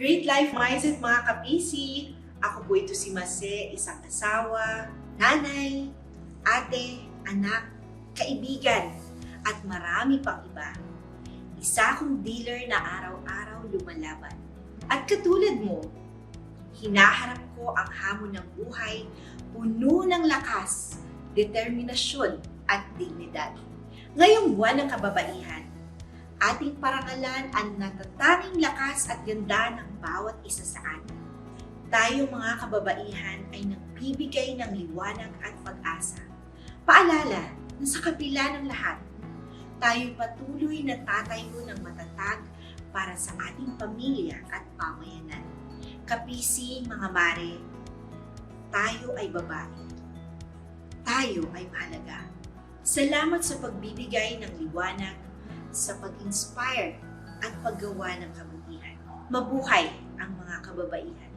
Great Life Mindset mga kapisi! Ako po ito si Mase, isang asawa, nanay, ate, anak, kaibigan, at marami pang iba. Isa akong dealer na araw-araw lumalaban. At katulad mo, hinaharap ko ang hamon ng buhay puno ng lakas, determinasyon at dignidad. Ngayong buwan ng kababaihan, ating parangalan ang natatanging lakas at ganda ng bawat isa sa atin. Tayo mga kababaihan ay nagbibigay ng liwanag at pag-asa. Paalala na sa kabila ng lahat, tayo patuloy na tatayo ng matatag para sa ating pamilya at pamayanan. Kapisi, mga mare, tayo ay babae. Tayo ay mahalaga. Salamat sa pagbibigay ng liwanag, sa pag-inspire at paggawa ng kabutihan. Mabuhay ang mga kababaihan.